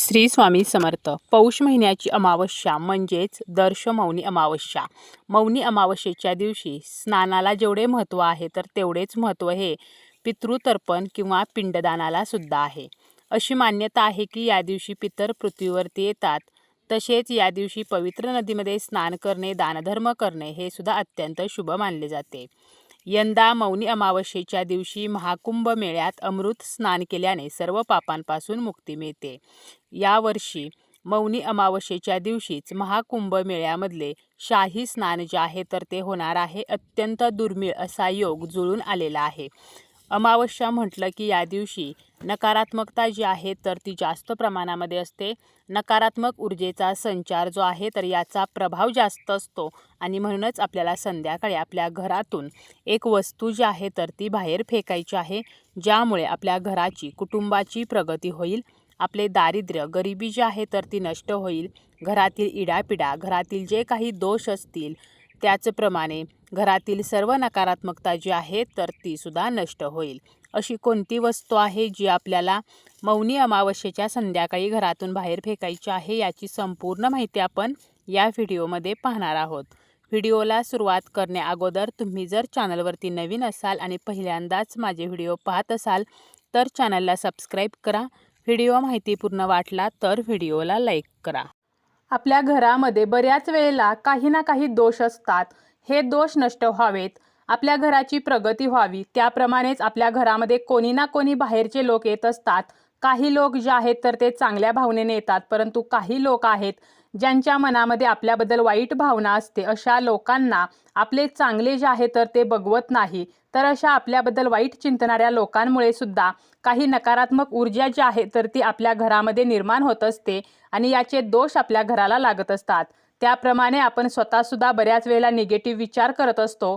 श्री स्वामी समर्थ. पौष महिन्याची अमावस्या म्हणजेच दर्श मौनी अमावस्या. मौनी अमावस्येच्या दिवशी स्नानाला जेवढे महत्त्व आहे तर तेवढेच महत्त्व हे पितृतर्पण किंवा पिंडदानाला सुद्धा आहे. अशी मान्यता आहे की या दिवशी पितर पृथ्वीवरती येतात. तसेच या दिवशी पवित्र नदीमध्ये स्नान करणे दानधर्म करणे हे सुद्धा अत्यंत शुभ मानले जाते. यंदा मौनी अमावस्येच्या दिवशी महाकुंभ मेळ्यात अमृत स्नान केल्याने सर्व पापांपासून मुक्ती मिळते. यावर्षी मौनी अमावस्येच्या दिवशीच महाकुंभ मेळ्यामधले शाही स्नान जे आहे तर ते होणार आहे अत्यंत दुर्मिळ असा योग जुळून आलेला आहे. अमावस्या म्हटलं की या दिवशी नकारात्मकता जी आहे तर ती जास्त प्रमाणामध्ये असते. नकारात्मक ऊर्जेचा संचार जो आहे तर याचा प्रभाव जास्त असतो. आणि म्हणूनच आपल्याला संध्याकाळी आपल्या घरातून एक वस्तू जी आहे तर ती बाहेर फेकायची आहे ज्यामुळे आपल्या घराची कुटुंबाची प्रगती होईल. आपले दारिद्र्य गरिबी जी आहे तर ती नष्ट होईल. घरातील इडापिडा घरातील जे काही दोष असतील त्याचप्रमाणे घरातील सर्व नकारात्मकता जी आहे तर तीसुद्धा नष्ट होईल. अशी कोणती वस्तू आहे जी आपल्याला मौनी अमावस्येच्या संध्याकाळी घरातून बाहेर फेकायची आहे याची संपूर्ण माहिती आपण या व्हिडिओमध्ये पाहणार आहोत. व्हिडिओला सुरुवात करण्याअगोदर तुम्ही जर चॅनलवरती नवीन असाल आणि पहिल्यांदाच माझे व्हिडिओ पाहत असाल तर चॅनलला सबस्क्राईब करा. व्हिडिओ माहितीपूर्ण वाटला तर व्हिडिओला लाईक करा. आपल्या घरामध्ये बऱ्याच वेळेला काही ना काही दोष असतात. हे दोष नष्ट व्हावेत. आपल्या घराची प्रगती व्हावी. त्याप्रमाणेच आपल्या घरामध्ये कोणी ना कोणी बाहेरचे लोक येत असतात. काही लोक जे आहेत तर ते चांगल्या भावनेने येतात परंतु काही लोक आहेत ज्यांच्या मनामध्ये आपल्याबद्दल वाईट भावना असते अशा लोकांना आपले चांगले जे आहे तर ते बघवत नाही. तर अशा आपल्याबद्दल वाईट चिंतणाऱ्या लोकांमुळे सुद्धा काही नकारात्मक ऊर्जा जी आहे तर ती आपल्या घरामध्ये निर्माण होत असते आणि याचे दोष आपल्या घराला लागत असतात. त्याप्रमाणे आपण स्वतःसुद्धा बऱ्याच वेळेला निगेटिव्ह विचार करत असतो.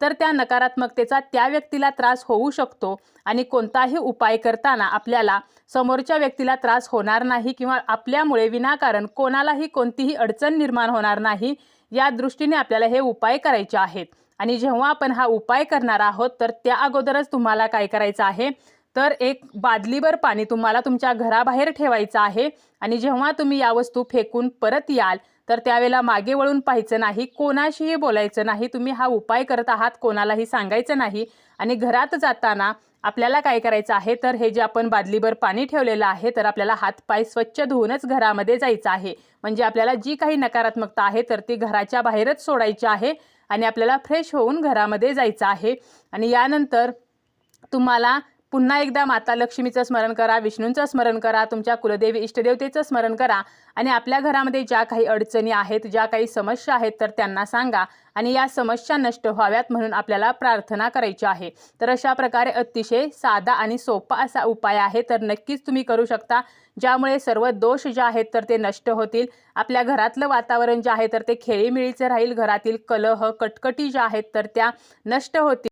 तर त्या नकारात्मकतेचा त्या व्यक्तीला त्रास होऊ शकतो आणि कोणताही उपाय करताना आपल्याला समोरच्या व्यक्तीला त्रास होणार नाही किंवा आपल्यामुळे विनाकारण कोणालाही कोणतीही अडचण निर्माण होणार नाही या दृष्टीने आपल्याला हे उपाय करायचे आहेत. आणि जेव्हा आपण हा उपाय करणार आहोत तर त्या अगोदरच तुम्हाला काय करायचं आहे? तर एक बादलीभर पाणी तुम्हाला तुमच्या घराबाहेर ठेवायचं आहे आणि जेव्हा तुम्ही या वस्तू फेकून परत याल तर त्यावेळेला मागे वळून पाहायचं नाही कोणाशीही बोलायचं नाही तुम्ही हा उपाय करत आहात कोणालाही सांगायचं नाही आणि घरात जाताना आपल्याला काय करायचं आहे तर हे जे आपण बादलीभर पाणी ठेवलेलं आहे तर आपल्याला हातपाय स्वच्छ धुवूनच घरामध्ये जायचं आहे. म्हणजे आपल्याला जी काही नकारात्मकता आहे तर ती घराच्या बाहेरच सोडायची आहे आणि आपल्याला फ्रेश होऊन घरामध्ये जायचं आहे. आणि यानंतर तुम्हाला पुन्हा एकदा माता लक्ष्मीचं स्मरण करा विष्णूंचं स्मरण करा तुमच्या कुलदेवी इष्टदेवतेचं स्मरण करा आणि आपल्या घरामध्ये ज्या काही अडचणी आहेत ज्या काही समस्या आहेत तर त्यांना सांगा आणि या समस्या नष्ट व्हाव्यात म्हणून आपल्याला प्रार्थना करायची आहे. तर अशा प्रकारे अतिशय साधा आणि सोपा असा उपाय आहे तर नक्कीच तुम्ही करू शकता. ज्यामुळे सर्व दोष जे आहेत तर ते नष्ट होतील. आपल्या घरातलं वातावरण जे आहे तर ते खेळीमेळीचं राहील. घरातील कलह कटकटी ज्या आहेत तर त्या नष्ट होतील.